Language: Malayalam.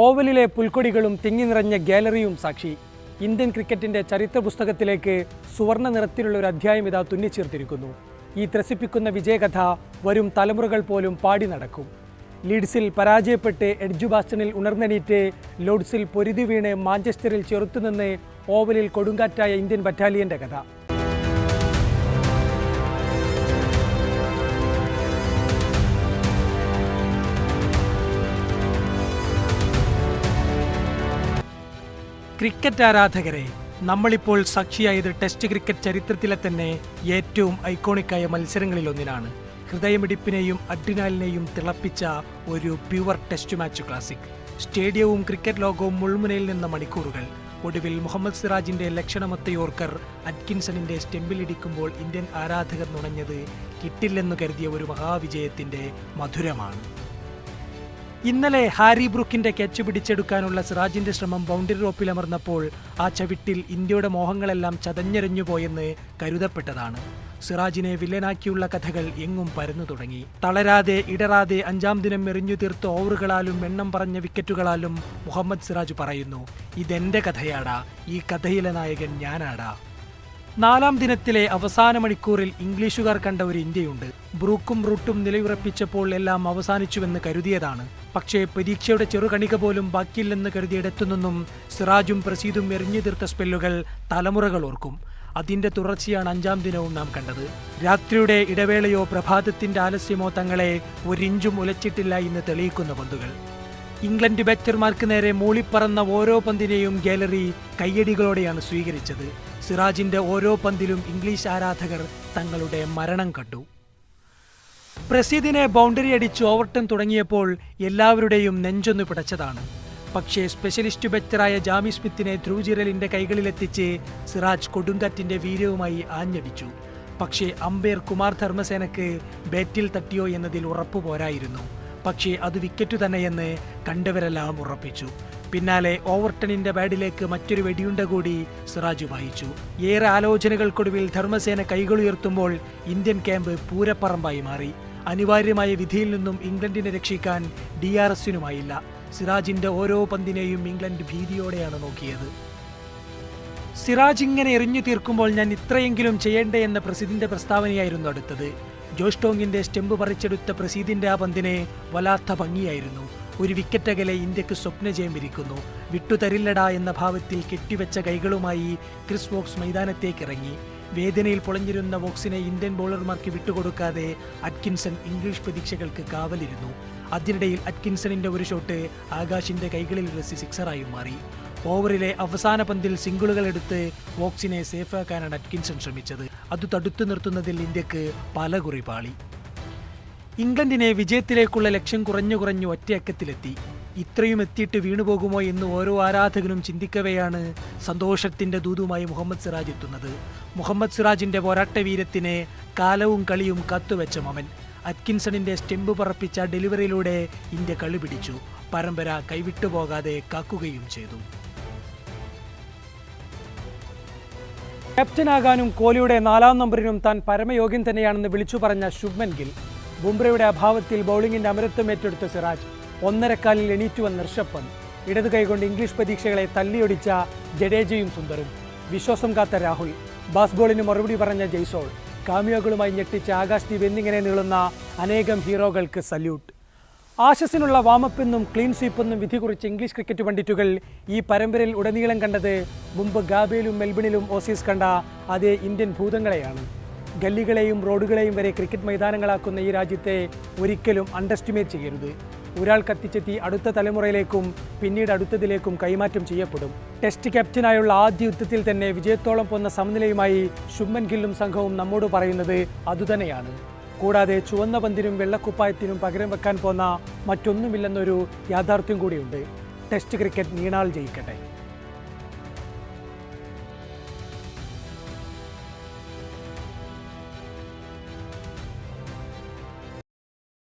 ഓവലിലെ പുൽക്കൊടികളും തിങ്ങി നിറഞ്ഞ ഗാലറിയും സാക്ഷി. ഇന്ത്യൻ ക്രിക്കറ്റിന്റെ ചരിത്ര പുസ്തകത്തിലേക്ക് സുവർണ നിറത്തിലുള്ള ഒരു അധ്യായം ഇതാ തുന്നിച്ചേർത്തിരിക്കുന്നു. ഈ ത്രസിപ്പിക്കുന്ന വിജയകഥ വരും തലമുറകൾ പോലും പാടി നടക്കും. ലീഡ്സിൽ പരാജയപ്പെട്ട് എഡ്ജുബാസ്റ്റണിൽ ഉണർന്നെണീറ്റ് ലോഡ്സിൽ പൊരുതി വീണ് മാഞ്ചസ്റ്ററിൽ ചെറുത്തുനിന്ന് ഓവലിൽ കൊടുങ്കാറ്റായ ഇന്ത്യൻ ബറ്റാലിയന്റെ കഥ. ക്രിക്കറ്റ് ആരാധകരെ നമ്മളിപ്പോൾ സാക്ഷിയായത് ടെസ്റ്റ് ക്രിക്കറ്റ് ചരിത്രത്തിലെ തന്നെ ഏറ്റവും ഐക്കോണിക്കായ മത്സരങ്ങളിലൊന്നിനാണ്. ഹൃദയമിടിപ്പിനെയും അഡ്രിനാലിനെയും തിളപ്പിച്ച ഒരു പ്യുവർ ടെസ്റ്റ് മാച്ച് ക്ലാസിക്. സ്റ്റേഡിയവും ക്രിക്കറ്റ് ലോകവും മുൾമുനയിൽ നിന്ന മണിക്കൂറുകൾ. ഒടുവിൽ മുഹമ്മദ് സിറാജിന്റെ ലക്ഷണമൊത്ത യോർക്കർ അറ്റ്കിൻസണിന്റെ സ്റ്റെമ്പിലിടിക്കുമ്പോൾ ഇന്ത്യൻ ആരാധകർ നുണഞ്ഞത് കിട്ടില്ലെന്നു കരുതിയ ഒരു മഹാവിജയത്തിന്റെ മധുരമാണ്. ഇന്നലെ ഹാരി ബ്രൂക്കിന്റെ ക്യാച്ച് പിടിച്ചെടുക്കാനുള്ള സിറാജിന്റെ ശ്രമം ബൗണ്ടറി റോപ്പിലമർന്നപ്പോൾ ആ ചവിട്ടിൽ ഇന്ത്യയുടെ മോഹങ്ങളെല്ലാം ചതഞ്ഞെറിഞ്ഞു പോയെന്ന് കരുതപ്പെട്ടതാണ്. സിറാജിനെ വില്ലനാക്കിയുള്ള കഥകൾ എങ്ങും പരന്നു തുടങ്ങി. തളരാതെ ഇടറാതെ അഞ്ചാം ദിനം എറിഞ്ഞു തീർത്ത ഓവറുകളാലും എണ്ണം പറഞ്ഞ വിക്കറ്റുകളാലും മുഹമ്മദ് സിറാജ് പറയുന്നു ഇതെന്റെ കഥയാടാ ഈ കഥയിലെ നായകൻ ഞാനാടാ. നാലാം ദിനത്തിലെ അവസാന മണിക്കൂറിൽ ഇംഗ്ലീഷുകാർ കണ്ട ഒരു ഇന്ത്യയുണ്ട്. ബ്രൂക്കും റൂട്ടും നിലയുറപ്പിച്ചപ്പോൾ എല്ലാം അവസാനിച്ചുവെന്ന് കരുതിയതാണ്. പക്ഷേ പരീക്ഷയുടെ ചെറുകണിക പോലും ബാക്കിയില്ലെന്ന് കരുതിയിടത്തുനിന്നും സിറാജും പ്രസീദും എറിഞ്ഞു തീർത്ത സ്പെല്ലുകൾ തലമുറകൾ ഓർക്കും. അതിന്റെ തുടർച്ചയാണ് അഞ്ചാം ദിനവും നാം കണ്ടത്. രാത്രിയുടെ ഇടവേളയോ പ്രഭാതത്തിന്റെ ആലസ്യമോ തങ്ങളെ ഒരിഞ്ചും ഉലച്ചിട്ടില്ല എന്ന് തെളിയിക്കുന്ന പന്തുകൾ. ഇംഗ്ലണ്ട് ബാറ്റർമാർക്ക് നേരെ മൂളിപ്പറന്ന ഓരോ പന്തിനെയും ഗാലറി കയ്യടികളോടെയാണ് സ്വീകരിച്ചത്. സിറാജിന്റെ ഓരോ പന്തിലും ഇംഗ്ലീഷ് ആരാധകർ തങ്ങളുടെ മരണം കണ്ടു. പ്രസീദിനെ ബൗണ്ടറി അടിച്ച് ഓവർടൺ തുടങ്ങിയപ്പോൾ എല്ലാവരുടെയും നെഞ്ചൊന്നു പിടച്ചതാണ്. പക്ഷേ സ്പെഷ്യലിസ്റ്റ് ബെറ്ററായ ജാമി സ്മിത്തിനെ ധ്രുവജിറലിന്റെ കൈകളിലെത്തിച്ച് സിറാജ് കൊടുങ്കാറ്റിന്റെ വീര്യവുമായി ആഞ്ഞടിച്ചു. പക്ഷേ അമ്പയർ കുമാർ ധർമ്മസേനക്ക് ബാറ്റിൽ തട്ടിയോ എന്നതിൽ ഉറപ്പു പോരായിരുന്നു. പക്ഷേ അത് വിക്കറ്റ് തന്നെയെന്ന് കണ്ടവരെല്ലാം ഉറപ്പിച്ചു. പിന്നാലെ ഓവർട്ടണിന്റെ ബാഡിലേക്ക് മറ്റൊരു വെടിയുണ്ട കൂടി സിറാജ് വായിച്ചു ഏറെ ആലോചനകൾക്കൊടുവിൽ ധർമ്മസേന കൈകളുയർത്തുമ്പോൾ ഇന്ത്യൻ ക്യാമ്പ് പൂരപ്പറമ്പായി മാറി. അനിവാര്യമായ വിധിയിൽ നിന്നും ഇംഗ്ലണ്ടിനെ രക്ഷിക്കാൻ ഡി ആർ എസിനുമായില്ല സിറാജിന്റെ ഓരോ പന്തിനെയും ഇംഗ്ലണ്ട് ഭീതിയോടെയാണ് നോക്കിയത്. സിറാജ് ഇങ്ങനെ എറിഞ്ഞു തീർക്കുമ്പോൾ ഞാൻ ഇത്രയെങ്കിലും ചെയ്യേണ്ടേ എന്ന പ്രസിദ്ധിന്റെ പ്രസ്താവനയായിരുന്നു അടുത്തത്. ജോഷ് ടോങ്ങിന്റെ സ്റ്റെമ്പ് പറിച്ചെടുത്ത പ്രസീദിന്റെ ആ പന്തിനെ വല്ലാത്ത ഭംഗിയായിരുന്നു. ഒരു വിക്കറ്റ് അകലെ ഇന്ത്യയ്ക്ക് സ്വപ്നജയം ഇരിക്കുന്നു വിട്ടുതരില്ലടാ എന്ന ഭാവത്തിൽ കെട്ടിവെച്ച കൈകളുമായി ക്രിസ് വോക്സ് മൈതാനത്തേക്ക് ഇറങ്ങി വേദനയിൽ പൊളഞ്ഞിരുന്ന വോക്സിനെ ഇന്ത്യൻ ബോളർമാർക്ക് വിട്ടുകൊടുക്കാതെ അറ്റ്കിൻസൺ ഇംഗ്ലീഷ് പ്രതീക്ഷകൾക്ക് കാവലിരുന്നു. അതിനിടയിൽ അറ്റ്കിൻസണിന്റെ ഒരു ഷോട്ട് ആകാശിന്റെ കൈകളിൽ രസി സിക്സറായി മാറി. ഓവറിലെ അവസാന പന്തിൽ സിംഗിളുകൾ എടുത്ത് വോക്സിനെ സേഫാക്കാനാണ് അറ്റ്കിൻസൺ ശ്രമിച്ചത്. അത് തടുത്തു നിർത്തുന്നതിൽ ഇന്ത്യയ്ക്ക് പല കുറി പാളി ഇംഗ്ലണ്ടിനെ വിജയത്തിലേക്കുള്ള ലക്ഷ്യം കുറഞ്ഞു കുറഞ്ഞു ഒറ്റയക്കത്തിലെത്തി ഇത്രയും എത്തിയിട്ട് വീണുപോകുമോ എന്ന് ഓരോ ആരാധകനും ചിന്തിക്കവെയാണ് സന്തോഷത്തിന്റെ ദൂതുമായി മുഹമ്മദ് സിറാജ് എത്തുന്നത്. മുഹമ്മദ് സിറാജിന്റെ പോരാട്ട വീരത്തിന് കാലവും കളിയും കത്തുവെച്ച മമൻ. അറ്റ്കിൻസണിന്റെ സ്റ്റെമ്പ് പറപ്പിച്ച ഡെലിവറിയിലൂടെ ഇന്ത്യ കളി പിടിച്ചു. പരമ്പര കൈവിട്ടുപോകാതെ കാക്കുകയും ചെയ്തു. ക്യാപ്റ്റനാകാനും കോഹ്ലിയുടെ നാലാം നമ്പറിനും താൻ പരമയോഗ്യൻ തന്നെയാണെന്ന് വിളിച്ചു പറഞ്ഞ ശുഭ്മൻ ഗിൽ ബുംറയുടെ അഭാവത്തിൽ ബൗളിംഗിന്റെ അമരത്വം ഏറ്റെടുത്ത സിറാജ് ഒന്നരക്കാലിൽ എണീറ്റു വന്ന ഋഷഭ് ഇടത് കൈകൊണ്ട് ഇംഗ്ലീഷ് പ്രതീക്ഷകളെ തല്ലിയൊടിച്ച ജഡേജയും സുന്ദറും. വിശ്വാസം കാത്ത രാഹുൽ ബാസ്ബോളിന് മറുപടി പറഞ്ഞ ജയ്സോൾ കാമിയോകളുമായി ഞെട്ടിച്ച ആകാശ് ദീപ് എന്നിങ്ങനെ നീളുന്ന അനേകം ഹീറോകൾക്ക് സല്യൂട്ട്. ആശസിനുള്ള വാമപ്പെന്നും ക്ലീൻ സ്വീപ്പെന്നും വിധി കുറിച്ച് ഇംഗ്ലീഷ് ക്രിക്കറ്റ് പണ്ഡിറ്റുകൾ ഈ പരമ്പരയിൽ ഉടനീളം കണ്ടത് മുമ്പ് ഗാബയിലും മെൽബണിലും ഓസീസ് കണ്ട അതേ ഇന്ത്യൻ ഭൂതങ്ങളെയാണ്. ഗല്ലികളെയും റോഡുകളെയും വരെ ക്രിക്കറ്റ് മൈതാനങ്ങളാക്കുന്ന ഈ രാജ്യത്തെ ഒരിക്കലും അണ്ടർസ്റ്റിമേറ്റ് ചെയ്യരുത്. ഒരാൾ കത്തിച്ചെത്തി അടുത്ത തലമുറയിലേക്കും പിന്നീട് അടുത്തതിലേക്കും കൈമാറ്റം ചെയ്യപ്പെടും. ടെസ്റ്റ് ക്യാപ്റ്റനായുള്ള ആദ്യ യുദ്ധത്തിൽ തന്നെ വിജയത്തോളം പോന്ന സമനിലയുമായി ശുമ്മൻ ഗില്ലും സംഘവും നമ്മോട് പറയുന്നത് അതുതന്നെയാണ്. കൂടാതെ ചുവന്ന പന്തിനും വെള്ളക്കുപ്പായത്തിനും പകരം വെക്കാൻ പോന്ന മറ്റൊന്നുമില്ലെന്നൊരു യാഥാർത്ഥ്യം കൂടിയുണ്ട്. ടെസ്റ്റ് ക്രിക്കറ്റ് നീണാൾ ജയിക്കട്ടെ.